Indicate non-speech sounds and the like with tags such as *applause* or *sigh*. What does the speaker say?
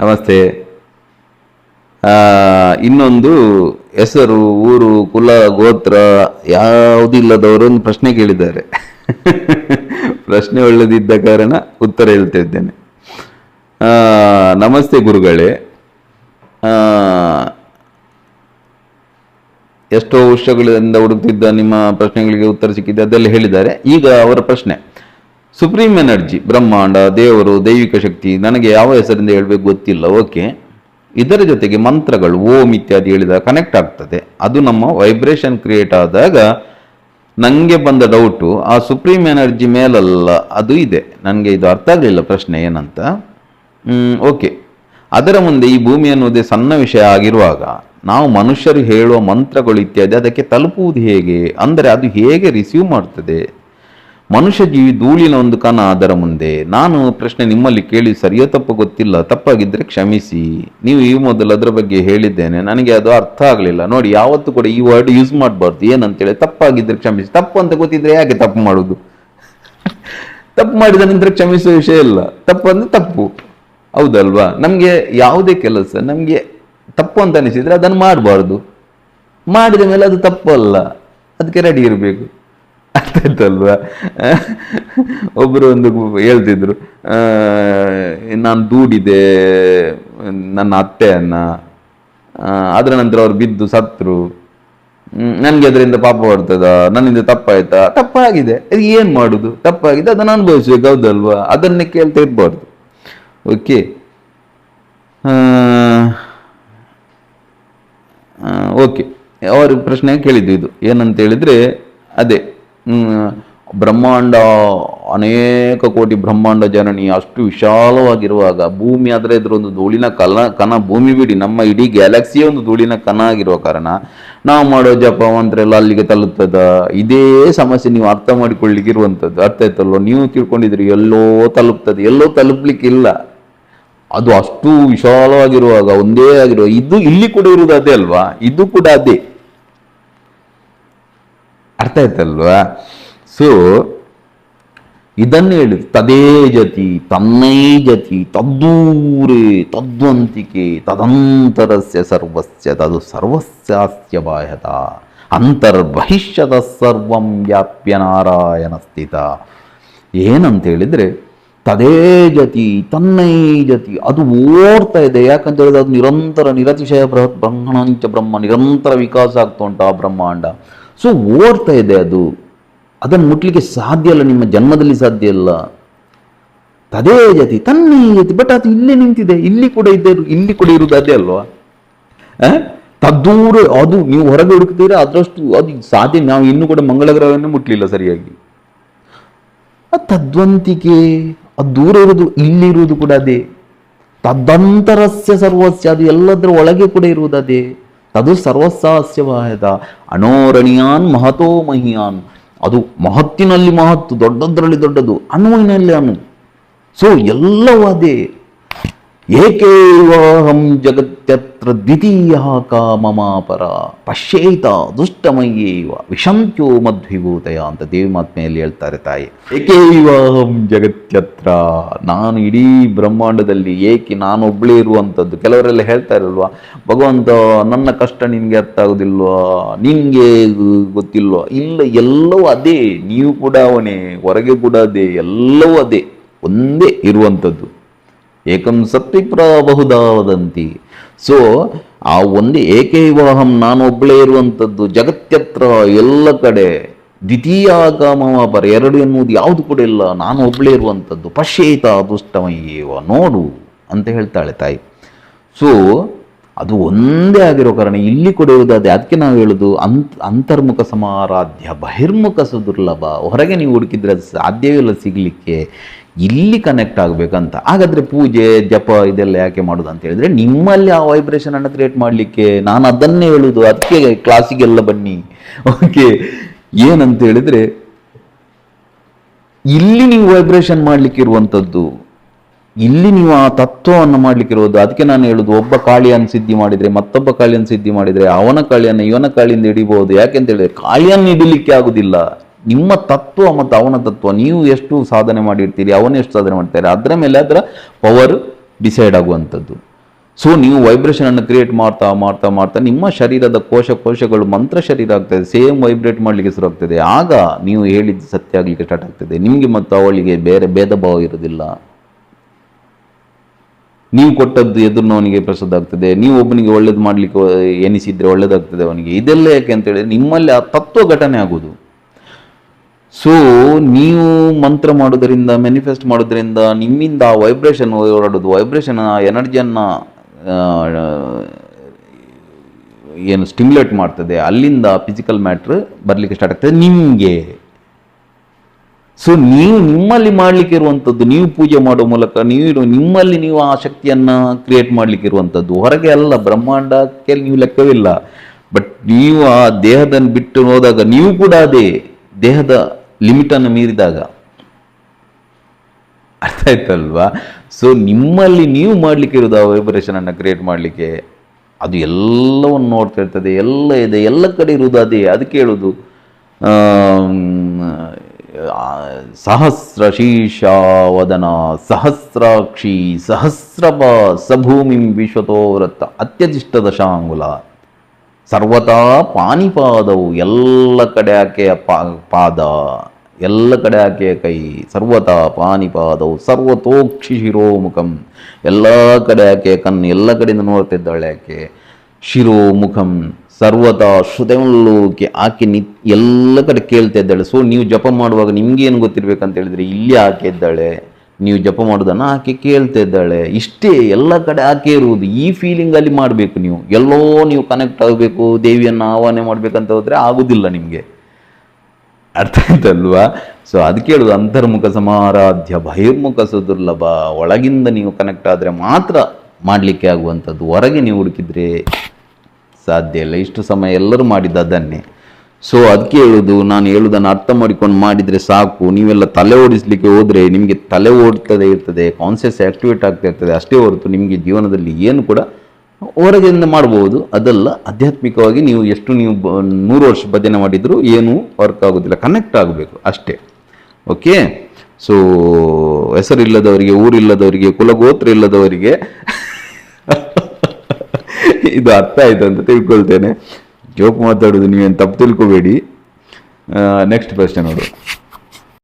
ನಮಸ್ತೆ. ಇನ್ನೊಂದು ಹೆಸರು, ಊರು, ಕುಲ, ಗೋತ್ರ ಯಾವುದಿಲ್ಲದವರು ಒಂದು ಪ್ರಶ್ನೆ ಕೇಳಿದ್ದಾರೆ. *laughs* ಪ್ರಶ್ನೆ ಒಳ್ಳೆದಿದ್ದ ಕಾರಣ ಉತ್ತರ ಹೇಳ್ತಾ ಇದ್ದೇನೆ. ನಮಸ್ತೆ ಗುರುಗಳೇ. ಎಷ್ಟೋ ವರ್ಷಗಳಿಂದ ಹುಡುಕ್ತಿದ್ದ ನಿಮ್ಮ ಪ್ರಶ್ನೆಗಳಿಗೆ ಉತ್ತರ ಸಿಕ್ಕಿದೆ, ಅದೆಲ್ಲ ಹೇಳಿದ್ದಾರೆ. ಈಗ ಅವರ ಪ್ರಶ್ನೆ. ಸುಪ್ರೀಂ ಎನರ್ಜಿ ಬ್ರಹ್ಮಾಂಡ ದೇವರು ದೈವಿಕ ಶಕ್ತಿ ನನಗೆ ಯಾವ ಹೆಸರಿಂದ ಹೇಳಬೇಕು ಗೊತ್ತಿಲ್ಲ ಓಕೆ ಇದರ ಜೊತೆಗೆ ಮಂತ್ರಗಳು, ಓಂ ಇತ್ಯಾದಿ ಹೇಳಿದಾಗ ಕನೆಕ್ಟ್ ಆಗ್ತದೆ. ಅದು ನಮ್ಮ ವೈಬ್ರೇಷನ್ ಕ್ರಿಯೇಟ್ ಆದಾಗ ನನಗೆ ಬಂದ ಡೌಟು ಆ ಸುಪ್ರೀಂ ಎನರ್ಜಿ ಮೇಲಲ್ಲ, ಅದು ಇದೆ. ನನಗೆ ಇದು ಅರ್ಥ ಆಗಲಿಲ್ಲ ಪ್ರಶ್ನೆ ಏನಂತ. ಓಕೆ ಅದರ ಮುಂದೆ ಈ ಭೂಮಿ ಅನ್ನೋದೇ ಸಣ್ಣ ವಿಷಯ ಆಗಿರುವಾಗ, ನಾವು ಮನುಷ್ಯರು ಹೇಳುವ ಮಂತ್ರಗಳು ಇತ್ಯಾದಿ ಅದಕ್ಕೆ ತಲುಪುವುದು ಹೇಗೆ? ಅಂದರೆ ಅದು ಹೇಗೆ ರಿಸೀವ್ ಮಾಡ್ತದೆ? ಮನುಷ್ಯ ಜೀವಿ ಧೂಳಿನ ಒಂದು ಕಣ ಅದರ ಮುಂದೆ. ನಾನು ಪ್ರಶ್ನೆ ನಿಮ್ಮಲ್ಲಿ ಕೇಳಿ ಸರಿಯೋ ತಪ್ಪು ಗೊತ್ತಿಲ್ಲ. ತಪ್ಪಾಗಿದ್ದರೆ ಕ್ಷಮಿಸಿ. ನೀವು ಈ ಮೊದಲು ಅದರ ಬಗ್ಗೆ ಹೇಳಿದ್ದೇನೆ. ನನಗೆ ಅದು ಅರ್ಥ ಆಗಲಿಲ್ಲ. ನೋಡಿ, ಯಾವತ್ತೂ ಕೂಡ ಈ ವರ್ಡ್ ಯೂಸ್ ಮಾಡಬಾರ್ದು. ಏನಂತೇಳಿ ತಪ್ಪಾಗಿದ್ದರೆ ಕ್ಷಮಿಸಿ. ತಪ್ಪು ಅಂತ ಗೊತ್ತಿದ್ರೆ ಯಾಕೆ ತಪ್ಪು ಮಾಡೋದು? ತಪ್ಪು ಮಾಡಿದ ನಂತರ ಕ್ಷಮಿಸುವ ವಿಷಯ ಇಲ್ಲ. ತಪ್ಪು ಅಂದರೆ ತಪ್ಪು. ಹೌದಲ್ವಾ? ನಮಗೆ ಯಾವುದೇ ಕೆಲಸ, ನಮಗೆ ತಪ್ಪು ಅಂತ ಅನಿಸಿದರೆ ಅದನ್ನು ಮಾಡಬಾರ್ದು. ಮಾಡಿದ ಮೇಲೆ ಅದು ತಪ್ಪಲ್ಲ. ಅದಕ್ಕೆ ರೆಡಿ ಇರಬೇಕು. ಆಯ್ತಲ್ವಾ ಒಬ್ಬರು ಒಂದು ಹೇಳ್ತಿದ್ರು ನಾನು ದೂಡಿದೆ, ನನ್ನ ಅತ್ತೆಯನ್ನ. ಅದರ ನಂತರ ಅವ್ರು ಬಿದ್ದು ಸತ್ರು. ನನಗೆ ಅದರಿಂದ ಪಾಪ ಬರ್ತದ? ನನ್ನಿಂದ ತಪ್ಪಾಯ್ತಾ? ತಪ್ಪಾಗಿದೆ. ಅದು ಏನು ಮಾಡುದು? ತಪ್ಪಾಗಿದೆ. ಅದನ್ನು ಅನುಭವಿಸ್ಬೇಕು, ಹೌದಲ್ವಾ? ಅದನ್ನೇ ಕೇಳ್ತಾ ಇರ್ಬಾರ್ದು. ಓಕೆ. ಓಕೆ. ಅವರು ಪ್ರಶ್ನೆ ಕೇಳಿದ್ದು ಇದು. ಏನಂತ ಹೇಳಿದ್ರೆ, ಅದೇ. ಬ್ರಹ್ಮಾಂಡ, ಅನೇಕ ಕೋಟಿ ಬ್ರಹ್ಮಾಂಡ ಜನನಿ ಅಷ್ಟು ವಿಶಾಲವಾಗಿರುವಾಗ ಭೂಮಿ ಆದರೆ ಒಂದು ಧೂಳಿನ ಕಲ, ಕಣ, ಭೂಮಿ ಬಿಡಿ. ನಮ್ಮ ಇಡೀ ಗ್ಯಾಲಕ್ಸಿಯೇ ಒಂದು ಧೂಳಿನ ಕಣ ಆಗಿರುವ ಕಾರಣ ನಾವು ಮಾಡೋ ಜಪ ಮಂತ್ರ ಎಲ್ಲ ಅಲ್ಲಿಗೆ ತಲುಪ್ತದ ಇದೇ ಸಮಸ್ಯೆ ನೀವು ಅರ್ಥ ಮಾಡಿಕೊಳ್ಳಿಕ್ಕೆ ಇರುವಂಥದ್ದು ಅರ್ಥ ಆಯ್ತಲ್ವ? ನೀವು ತಿಳ್ಕೊಂಡಿದ್ರಿ ಎಲ್ಲೋ ತಲುಪ್ತದೆ ಎಲ್ಲೋ ತಲುಪ್ಲಿಕ್ಕಿಲ್ಲ ಅದು ಅಷ್ಟು ವಿಶಾಲವಾಗಿರುವಾಗ ಒಂದೇ ಆಗಿರುವ ಇದು ಇಲ್ಲಿ ಕೂಡ ಇರುವುದು ಅದೇ ಅಲ್ವಾ? ಇದು ಕೂಡ ಅದೇ. ಅರ್ಥ ಆಯ್ತಲ್ವಾ? ಸೊ ಇದನ್ನು ಹೇಳಿದ್ರು, ತದೇ ಜತಿ, ತನ್ನೈ ಜತಿ, ತದ್ದೂರೇ, ತದ್ವಂತಿಕೆ, ತದಂತರಸ್ಯ ಸರ್ವಸ್ಯ, ತದು ಸರ್ವಸ್ಯಾಸ್ಯ ಬಾಹ್ಯತ ಅಂತರ್ಬಹಿಷ್ಯದ ಸರ್ವಂ ವ್ಯಾಪ್ಯ ನಾರಾಯಣ ಸ್ಥಿತ. ಏನಂತ ಹೇಳಿದರೆ, ತದೇ ಜತಿ, ತನ್ನೈ ಜತಿ, ಅದು ಓಡ್ತಾ ಇದೆ. ಯಾಕಂತ ಹೇಳಿದ್ರೆ ಅದು ನಿರಂತರ ನಿರತಿಶಯ ಬೃಹತ್ ಬ್ರಹ್ಮಣಂಚ ಬ್ರಹ್ಮ, ನಿರಂತರ ವಿಕಾಸ ಆಗ್ತಾ ಉಂಟು ಆ ಬ್ರಹ್ಮಾಂಡ. ಸೊ ಓಡ್ತಾ ಇದೆ ಅದು. ಅದನ್ನು ಮುಟ್ಲಿಕ್ಕೆ ಸಾಧ್ಯ ಇಲ್ಲ, ನಿಮ್ಮ ಜನ್ಮದಲ್ಲಿ ಸಾಧ್ಯ ಇಲ್ಲ. ತದೇ ಜತಿ, ತನ್ನೇ ಜತಿ ಬಟ್ ಅದು ಇಲ್ಲೇ ನಿಂತಿದೆ. ಇಲ್ಲಿ ಕೂಡ ಇದೆ ಇಲ್ಲಿ ಕೂಡ ಇರುವುದು ಅದೇ ಅಲ್ವಾ? ತದ್ದೂರ, ಅದು ನೀವು ಹೊರಗೆ ಹುಡುಕ್ತೀರಾ? ಅದರಷ್ಟು ಅದು ಸಾಧ್ಯ, ನಾವು ಇನ್ನೂ ಕೂಡ ಮಂಗಳ ಮುಟ್ಟಲಿಲ್ಲ ಮುಟ್ಲಿಲ್ಲ ಸರಿಯಾಗಿ. ಆ ತದ್ವಂತಿಕೆ ಅದು ದೂರ ಇರುವುದು ಇಲ್ಲಿರುವುದು ಕೂಡ ಅದೇ. ತದಂತರಸ್ಯ ಸರ್ವಸ್ಯ, ಅದು ಎಲ್ಲದರ ಒಳಗೆ ಕೂಡ ಇರುವುದು ಅದೇ. ತದು ಸರ್ವಸ್ಯಾಸ್ಯ ಅನೋರಣಿಯಾನ್ ಮಹತೋ ಮಹಿಯಾನ್ ಅದು ಮಹತ್ತಿನಲ್ಲಿ ಮಹತ್ತು ದೊಡ್ಡದರಲ್ಲಿ ದೊಡ್ಡದು ಅನುವಿನಲ್ಲಿ ಅನು ಸೊ ಎಲ್ಲವೂ ಅದೇ ಏಕೇವಾಹಂ ಜಗತ್ಯತ್ರ ದ್ವಿತೀಯ ಕಾಮಮಾಪರ, ಪಶ್ಯೇತ ದುಷ್ಟಮಯ್ಯೇವ ವಿಷಂತ್ಯೋ ಮಧ್ವಿಭೂತಯ ಅಂತ ದೇವಿ ಮಾತ್ಮೆಯಲ್ಲಿ ಹೇಳ್ತಾರೆ ತಾಯಿ. ಏಕೇವಾಹಂ ಜಗತ್ಯತ್ರ, ನಾನು ಇಡೀ ಬ್ರಹ್ಮಾಂಡದಲ್ಲಿ ಏಕೆ ನಾನು ಒಬ್ಬಳೇ ಇರುವಂಥದ್ದು? ಕೆಲವರೆಲ್ಲ ಹೇಳ್ತಾ ಇರಲ್ವಾ ಭಗವಂತ ನನ್ನ ಕಷ್ಟ ನಿನಗೆ ಅರ್ಥ ಆಗೋದಿಲ್ವಾ? ನಿನಗೆ ಗೊತ್ತಿಲ್ವಾ? ಇಲ್ಲ, ಎಲ್ಲವೂ ಅದೇ, ನೀವು ಕೂಡ ಅವನೇ, ಹೊರಗೆ ಕೂಡ ಅದೇ, ಎಲ್ಲವೂ ಅದೇ, ಒಂದೇ ಇರುವಂಥದ್ದು. ಏಕಂ ಸತ್ವಿ ಪ್ರಬಹುದಾದಂತಿ ವದಂತಿ ಸೊ ಆ ಒಂದು ಏಕೈವಾಹಂ ನಾನು ಒಬ್ಬಳೇ ಇರುವಂಥದ್ದು ಜಗತ್ಯತ್ರ ಎಲ್ಲ ಕಡೆ ದ್ವಿತೀಯ ದ್ವಿತೀಯಾಗಮಪರ ಎರಡು ಎನ್ನುವುದು ಯಾವುದು ಕೂಡ ಇಲ್ಲ. ನಾನು ಒಬ್ಬಳೇ ಇರುವಂಥದ್ದು ಪಶ್ಯೇತ ದುಷ್ಟಮಯ್ಯೇವ ನೋಡು ಅಂತ ಹೇಳ್ತಾಳೆ ತಾಯಿ. ಸೊ ಅದು ಒಂದೇ ಆಗಿರೋ ಕಾರಣ ಇಲ್ಲಿ ಕೂಡ ಅದಕ್ಕೆ ನಾವು ಹೇಳೋದು ಅಂತ್, ಅಂತರ್ಮುಖ ಸಮಾರಾಧ್ಯ ಬಹಿರ್ಮುಖ ಸುದುರ್ಲಭ. ಹೊರಗೆ ನೀವು ಹುಡುಕಿದ್ರೆ ಅದು ಸಾಧ್ಯವೇ ಇಲ್ಲ ಸಿಗಲಿಕ್ಕೆ. ಇಲ್ಲಿ ಕನೆಕ್ಟ್ ಆಗಬೇಕಂತ. ಹಾಗಾದ್ರೆ ಪೂಜೆ, ಜಪ ಇದೆಲ್ಲ ಯಾಕೆ ಮಾಡೋದು ಅಂತ ಹೇಳಿದ್ರೆ ನಿಮ್ಮಲ್ಲಿ ಆ ವೈಬ್ರೇಷನ್ ಅನ್ನು ಕ್ರಿಯೇಟ್ ಮಾಡಲಿಕ್ಕೆ ನಾನು ಅದನ್ನೇ ಹೇಳುದು. ಅದಕ್ಕೆ ಕ್ಲಾಸಿಗೆಲ್ಲ ಬನ್ನಿ. ಓಕೆ ಏನಂತ ಹೇಳಿದ್ರೆ ಇಲ್ಲಿ ನೀವು ವೈಬ್ರೇಷನ್ ಮಾಡ್ಲಿಕ್ಕೆ ಇರುವಂಥದ್ದು ಇಲ್ಲಿ ನೀವು ಆ ತತ್ವವನ್ನು ಮಾಡ್ಲಿಕ್ಕಿರೋದು ಅದಕ್ಕೆ ನಾನು ಹೇಳುದು, ಒಬ್ಬ ಕಾಳಿಯನ್ನು ಸಿದ್ಧಿ ಮಾಡಿದ್ರೆ, ಮತ್ತೊಬ್ಬ ಕಾಳಿಯನ್ನು ಸಿದ್ಧಿ ಮಾಡಿದ್ರೆ, ಅವನ ಕಾಳಿಯನ್ನು ಇವನ ಕಾಳಿಯಿಂದ ಹಿಡಿಬಹುದು. ಯಾಕೆಂತ ಹೇಳಿದ್ರೆ ಕಾಳಿಯನ್ನು ಹಿಡಿಲಿಕ್ಕೆ ಆಗುದಿಲ್ಲ. ನಿಮ್ಮ ತತ್ವ ಮತ್ತು ಅವನ ತತ್ವ, ನೀವು ಎಷ್ಟು ಸಾಧನೆ ಮಾಡಿರ್ತೀರಿ, ಅವನು ಎಷ್ಟು ಸಾಧನೆ ಮಾಡ್ತಾರೆ, ಅದರ ಮೇಲೆ ಅದರ ಪವರ್ ಡಿಸೈಡ್ ಆಗುವಂಥದ್ದು. ಸೊ ನೀವು ವೈಬ್ರೇಷನ್ ಅನ್ನು ಕ್ರಿಯೇಟ್ ಮಾಡ್ತಾ ಮಾಡ್ತಾ ಮಾಡ್ತಾ ನಿಮ್ಮ ಶರೀರದ ಕೋಶ ಕೋಶಗಳು ಮಂತ್ರ ಶರೀರ ಆಗ್ತದೆ ಸೇಮ್ ವೈಬ್ರೇಟ್ ಮಾಡಲಿಕ್ಕೆ ಶುರು ಆಗ್ತದೆ. ಆಗ ನೀವು ಹೇಳಿದ್ದು ಸತ್ಯ ಆಗಲಿಕ್ಕೆ ಸ್ಟಾರ್ಟ್ ಆಗ್ತದೆ. ನಿಮಗೆ ಮತ್ತು ಅವಳಿಗೆ ಬೇರೆ ಭೇದ ಭಾವ ಇರೋದಿಲ್ಲ ನೀವು ಕೊಟ್ಟದ್ದು ಎದುರಿನವನಿಗೆ ಪ್ರಸಾದ ಆಗ್ತದೆ, ನೀವು ಒಬ್ಬನಿಗೆ ಒಳ್ಳೇದು ಮಾಡಲಿಕ್ಕೆ ಎನಿಸಿದರೆ ಒಳ್ಳೇದಾಗ್ತದೆ ಅವನಿಗೆ. ಇದೆಲ್ಲ ಯಾಕೆ ಅಂತೇಳಿದ್ರೆ ನಿಮ್ಮಲ್ಲಿ ಆ ತತ್ವ ಘಟನೆ ಆಗೋದು. ಸೊ ನೀವು ಮಂತ್ರ ಮಾಡೋದರಿಂದ ಮ್ಯಾನಿಫೆಸ್ಟ್ ಮಾಡೋದರಿಂದ ನಿಮ್ಮಿಂದ ವೈಬ್ರೇಷನ್ ಹೊರಡೋದು ವೈಬ್ರೇಷನ್ ಎನರ್ಜಿಯನ್ನು ಏನು ಸ್ಟಿಮ್ಯುಲೇಟ್ ಮಾಡ್ತದೆ. ಅಲ್ಲಿಂದ ಫಿಸಿಕಲ್ ಮ್ಯಾಟ್ರ್ ಬರಲಿಕ್ಕೆ ಸ್ಟಾರ್ಟ್ ಆಗ್ತದೆ ನಿಮಗೆ. ಸೊ ನೀವು ನಿಮ್ಮಲ್ಲಿ ಮಾಡಲಿಕ್ಕೆ ಇರುವಂಥದ್ದು ನೀವು ಪೂಜೆ ಮಾಡುವ ಮೂಲಕ ನೀವು ನಿಮ್ಮಲ್ಲಿ ನೀವು ಆ ಶಕ್ತಿಯನ್ನು ಕ್ರಿಯೇಟ್ ಮಾಡಲಿಕ್ಕೆ ಇರುವಂಥದ್ದು ಹೊರಗೆ ಅಲ್ಲ ಬ್ರಹ್ಮಾಂಡಕ್ಕೆ ನೀವು ಲೆಕ್ಕವಿಲ್ಲ. ಬಟ್ ನೀವು ಆ ದೇಹದನ್ನು ಬಿಟ್ಟು ಹೋದಾಗ ನೀವು ಕೂಡ ಅದೇ ದೇಹದ ಲಿಮಿಟನ್ನು ಮೀರಿದಾಗ. ಅರ್ಥ ಆಯ್ತಲ್ವಾ? ಸೊ ನಿಮ್ಮಲ್ಲಿ ನೀವು ಮಾಡಲಿಕ್ಕೆ ಇರೋದು ಆ ವೈಬ್ರೇಷನನ್ನು ಕ್ರಿಯೇಟ್ ಮಾಡಲಿಕ್ಕೆ ಅದು ಎಲ್ಲವನ್ನು ನೋಡ್ತಾ ಇರ್ತದೆ, ಎಲ್ಲ ಇದೆ, ಎಲ್ಲ ಕಡೆ ಇರುವುದು ಅದೇ, ಅದಕ್ಕೆ ಹೇಳೋದು ಸಹಸ್ರ ಶೀರ್ಷಾವದನ ಸಹಸ್ರಾಕ್ಷಿ ಸಹಸ್ರಪ ಸಭೂಮಿಂ ವಿಶ್ವತೋರತ್ತ ಅತ್ಯದಿಷ್ಟ ದಶಾಂಗುಲ. ಸರ್ವತಾ ಪಾನಿಪಾದವು, ಎಲ್ಲ ಕಡೆ ಆಕೆಯ ಪಾದ, ಎಲ್ಲ ಕಡೆ ಆಕೆಯ ಕೈ ಸರ್ವತಾ ಪಾನಿಪಾದವು, ಸರ್ವತೋಕ್ಷಿ ಶಿರೋಮುಖಂ, ಎಲ್ಲ ಕಡೆ ಆಕೆಯ ಕಣ್ಣು, ಎಲ್ಲ ಕಡೆಯಿಂದ ನೋಡ್ತಿದ್ದಾಳೆ ಆಕೆ ಶಿರೋಮುಖಂ ಸರ್ವತಾ ಶ್ರುತಮಲ್ಲೋಕೆ ಆಕೆ ನಿ ಎಲ್ಲ ಕಡೆ ಕೇಳ್ತಾ ಇದ್ದಾಳೆ ಸೊ ನೀವು ಜಪ ಮಾಡುವಾಗ ನಿಮಗೇನು ಗೊತ್ತಿರಬೇಕಂತ ಹೇಳಿದ್ರೆ, ಇಲ್ಲಿ ಆಕೆ ಇದ್ದಾಳೆ. ನೀವು ಜಪ ಮಾಡೋದನ್ನು ಆಕೆ ಕೇಳ್ತಾ ಇದ್ದಾಳೆ. ಇಷ್ಟೇ ಎಲ್ಲ ಕಡೆ ಆಕೆ ಇರುವುದು. ಈ ಫೀಲಿಂಗ್ ಅಲ್ಲಿ ಮಾಡಬೇಕು ನೀವು. ಎಲ್ಲೋ ನೀವು ಕನೆಕ್ಟ್ ಆಗಬೇಕು, ದೇವಿಯನ್ನು ಆಹ್ವಾನ ಮಾಡಬೇಕಂತ ಹೋದರೆ ಆಗೋದಿಲ್ಲ ನಿಮಗೆ. ಅರ್ಥ ಆಯ್ತಲ್ವಾ? ಸೊ ಅದಕ್ಕೆ ಹೇಳುದು ಅಂತರ್ಮುಖ ಸಮಾರಾಧ್ಯ, ಬಹಿರ್ಮುಖ ಸುದುರ್ಲಭ. ಒಳಗಿಂದ ನೀವು ಕನೆಕ್ಟ್ ಆದರೆ ಮಾತ್ರ ಮಾಡಲಿಕ್ಕೆ ಆಗುವಂಥದ್ದು. ಹೊರಗೆ ನೀವು ಹುಡುಕಿದ್ರೆ ಸಾಧ್ಯ ಇಲ್ಲ. ಇಷ್ಟು ಸಮಯ ಎಲ್ಲರೂ ಮಾಡಿದ್ದು ಅದನ್ನೇ. ಸೊ ಅದಕ್ಕೆ ಹೇಳುದು, ನಾನು ಹೇಳುದನ್ನು ಅರ್ಥ ಮಾಡಿಕೊಂಡು ಮಾಡಿದರೆ ಸಾಕು. ನೀವೆಲ್ಲ ತಲೆ ಓಡಿಸ್ಲಿಕ್ಕೆ ಹೋದರೆ ನಿಮಗೆ ತಲೆ ಓಡ್ತದೆ ಇರ್ತದೆ ಕಾನ್ಸಿಯಸ್ ಆಕ್ಟಿವೇಟ್ ಆಗ್ತಾ ಇರ್ತದೆ. ಅಷ್ಟೇ ಹೊರತು ನಿಮಗೆ ಜೀವನದಲ್ಲಿ ಏನು ಕೂಡ ಹೊರಗಿಂದ ಮಾಡಬಹುದು ಅದಲ್ಲ, ಆಧ್ಯಾತ್ಮಿಕವಾಗಿ ನೀವು ಎಷ್ಟು ನೀವು ನೂರು ವರ್ಷ ಭಜನೆ ಮಾಡಿದರೂ ಏನೂ ವರ್ಕ್ ಆಗೋದಿಲ್ಲ. ಕನೆಕ್ಟ್ ಆಗಬೇಕು, ಅಷ್ಟೇ. ಓಕೆ ಸೊ ಹೆಸರಿಲ್ಲದವರಿಗೆ, ಊರಿಲ್ಲದವರಿಗೆ, ಕುಲಗೋತ್ರ ಇಲ್ಲದವರಿಗೆ *laughs* ಇದು ಅರ್ಥ ಆಯ್ತು ಅಂತ ತಿಳ್ಕೊಳ್ತೇನೆ. ಜೋಕ್ ಮಾತಾಡೋದು ನೀವೇನು ತಪ್ಪು ತಿಳ್ಕೋಬೇಡಿ. ನೆಕ್ಸ್ಟ್ ಪ್ರಶ್ನೆ ನೋಡು.